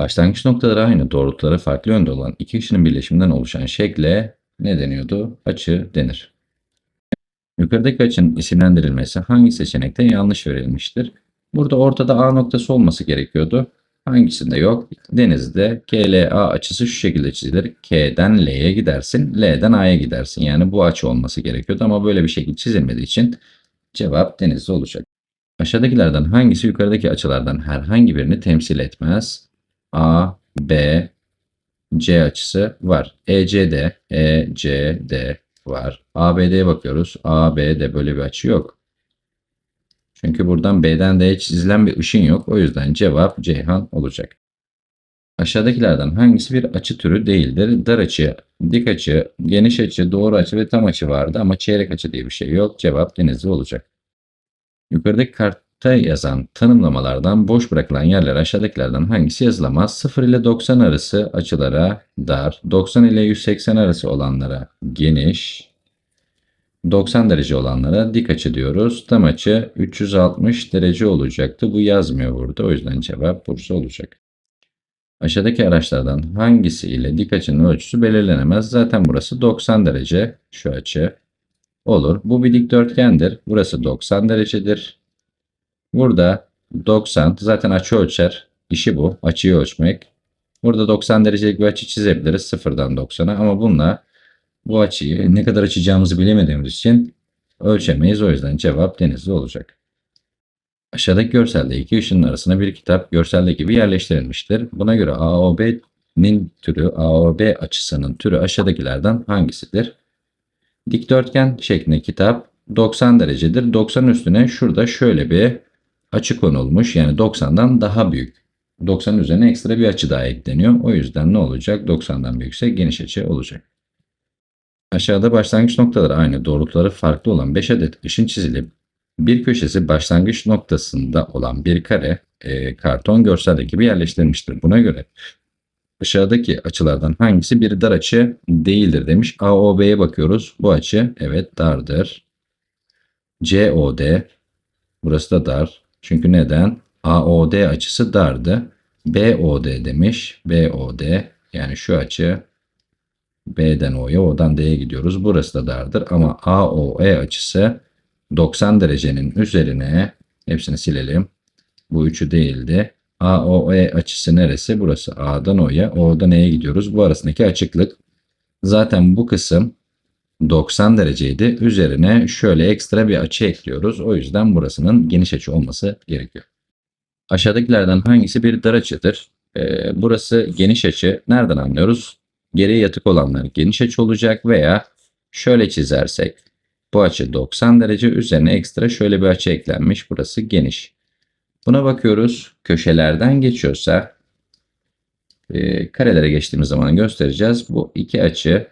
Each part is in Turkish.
Başlangıç noktaları aynı, doğrultuları farklı yönde olan iki ışının birleşiminden oluşan şekle ne deniyordu? Açı denir. Yukarıdaki açının isimlendirilmesi hangi seçenekte yanlış verilmiştir? Burada ortada A noktası olması gerekiyordu. Hangisinde yok? Denizde KLA açısı şu şekilde çizilir. K'den L'ye gidersin, L'den A'ya gidersin. Yani bu açı olması gerekiyordu ama böyle bir şekil çizilmediği için cevap denizde olacak. Aşağıdakilerden hangisi yukarıdaki açılardan herhangi birini temsil etmez? A, B, C açısı var. ECD, ECD var. ABD'ye bakıyoruz. ABD böyle bir açı yok. Çünkü buradan B'den D'ye çizilen bir ışın yok. O yüzden cevap Ceyhan olacak. Aşağıdakilerden hangisi bir açı türü değildir? Dar açı, dik açı, geniş açı, doğru açı ve tam açı vardı ama çeyrek açı diye bir şey yok. Cevap denizli olacak. Yukarıdaki kartta yazan tanımlamalardan boş bırakılan yerler aşağıdakilerden hangisi yazılamaz? 0 ile 90 arası açılara dar, 90 ile 180 arası olanlara geniş, 90 derece olanlara dik açı diyoruz. Tam açı 360 derece olacaktı. Bu yazmıyor burada. O yüzden cevap Bursa olacak. Aşağıdaki araçlardan hangisi ile dik açının ölçüsü belirlenemez? Zaten burası 90 derece şu açı olur. Bu bir dikdörtgendir. Burası 90 derecedir. Burada 90 zaten açı ölçer. İşi bu. Açıyı ölçmek. Burada 90 derecelik bir açı çizebiliriz sıfırdan 90'a ama bununla bu açıyı ne kadar açacağımızı bilemediğimiz için ölçemeyiz. O yüzden cevap denizli olacak. Aşağıdaki görselde iki ışının arasına bir kitap görselde gibi yerleştirilmiştir. Buna göre AOB'nin türü, AOB açısının türü aşağıdakilerden hangisidir? Dikdörtgen şeklinde kitap 90 derecedir. 90 üstüne şurada şöyle bir açı konulmuş. Yani 90'dan daha büyük. 90 üzerine ekstra bir açı daha ekleniyor. O yüzden ne olacak? 90'dan büyükse geniş açı olacak. Aşağıda başlangıç noktaları aynı, doğrultuları farklı olan 5 adet ışın çizilip bir köşesi başlangıç noktasında olan bir kare e, karton görselde gibi yerleştirilmiştir. Buna göre aşağıdaki açılardan hangisi bir dar açı değildir demiş. AOB'ye bakıyoruz. Bu açı evet dardır. COD burası da dar. Çünkü neden? AOD açısı dardı. BOD demiş. BOD yani şu açı B'den O'ya, O'dan D'ye gidiyoruz. Burası da dardır ama AOE açısı 90 derecenin üzerine hepsini silelim. Bu üçü değildi. AOE açısı neresi? Burası A'dan O'ya, O'dan E'ye gidiyoruz. Bu arasındaki açıklık. Zaten bu kısım 90 dereceydi. Üzerine şöyle ekstra bir açı ekliyoruz. O yüzden burasının geniş açı olması gerekiyor. Aşağıdakilerden hangisi bir dar açıdır? Ee, burası geniş açı. Nereden anlıyoruz? Geriye yatık olanlar geniş açı olacak veya şöyle çizersek bu açı 90 derece üzerine ekstra şöyle bir açı eklenmiş. Burası geniş. Buna bakıyoruz. Köşelerden geçiyorsa e, karelere geçtiğimiz zaman göstereceğiz. Bu iki açı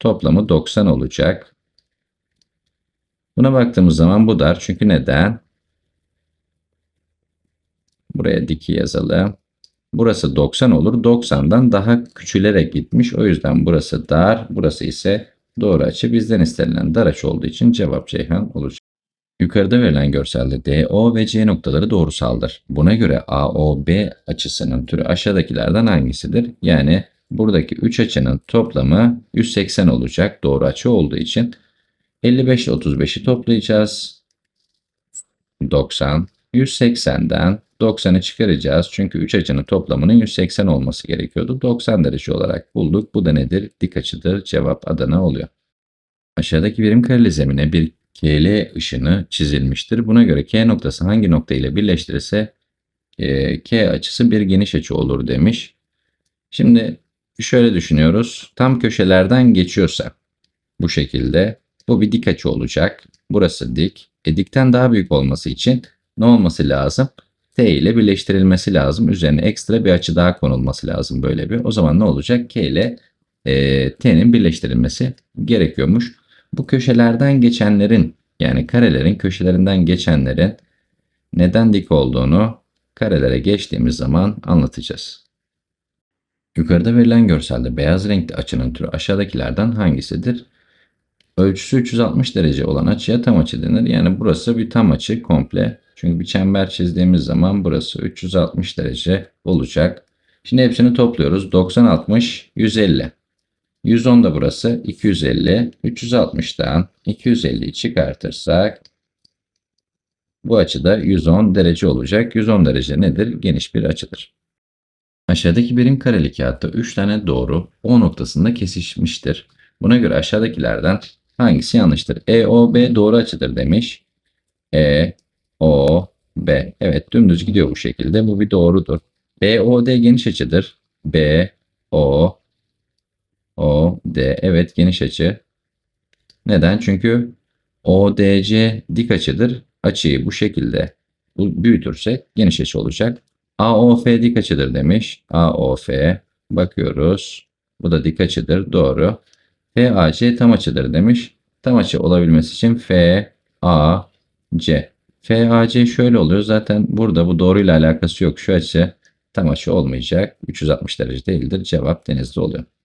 toplamı 90 olacak. Buna baktığımız zaman bu dar. Çünkü neden? Buraya diki yazalım. Burası 90 olur. 90'dan daha küçülerek gitmiş. O yüzden burası dar. Burası ise doğru açı. Bizden istenilen dar açı olduğu için cevap Ceyhan olacak. Yukarıda verilen görselde DO ve C noktaları doğrusaldır. Buna göre AOB açısının türü aşağıdakilerden hangisidir? Yani buradaki 3 açının toplamı 180 olacak doğru açı olduğu için 55 ile 35'i toplayacağız. 90. 180'den 90'ı çıkaracağız. Çünkü 3 açının toplamının 180 olması gerekiyordu. 90 derece olarak bulduk. Bu da nedir? Dik açıdır. Cevap Adana oluyor. Aşağıdaki birim kareli zemine bir KL ışını çizilmiştir. Buna göre K noktası hangi nokta ile birleştirirse e, K açısı bir geniş açı olur demiş. Şimdi şöyle düşünüyoruz. Tam köşelerden geçiyorsa bu şekilde bu bir dik açı olacak. Burası dik. E, dikten daha büyük olması için ne olması lazım? T ile birleştirilmesi lazım. Üzerine ekstra bir açı daha konulması lazım böyle bir. O zaman ne olacak? K ile e, T'nin birleştirilmesi gerekiyormuş. Bu köşelerden geçenlerin yani karelerin köşelerinden geçenlerin neden dik olduğunu karelere geçtiğimiz zaman anlatacağız. Yukarıda verilen görselde beyaz renkli açının türü aşağıdakilerden hangisidir? Ölçüsü 360 derece olan açıya tam açı denir. Yani burası bir tam açı komple. Çünkü bir çember çizdiğimiz zaman burası 360 derece olacak. Şimdi hepsini topluyoruz. 90, 60, 150. 110 da burası 250. 360'dan 250'yi çıkartırsak bu açıda 110 derece olacak. 110 derece nedir? Geniş bir açıdır. Aşağıdaki birim kareli kağıtta 3 tane doğru O noktasında kesişmiştir. Buna göre aşağıdakilerden hangisi yanlıştır? EOB doğru açıdır demiş. E, O, B. Evet dümdüz gidiyor bu şekilde. Bu bir doğrudur. BOD geniş açıdır. B, O, O, D. Evet geniş açı. Neden? Çünkü ODC dik açıdır. Açıyı bu şekilde büyütürsek geniş açı olacak. AOF dik açıdır demiş. AOF bakıyoruz. Bu da dik açıdır. Doğru. FAC tam açıdır demiş. Tam açı olabilmesi için FAC. FAC şöyle oluyor. Zaten burada bu doğruyla alakası yok. Şu açı tam açı olmayacak. 360 derece değildir. Cevap denizli oluyor.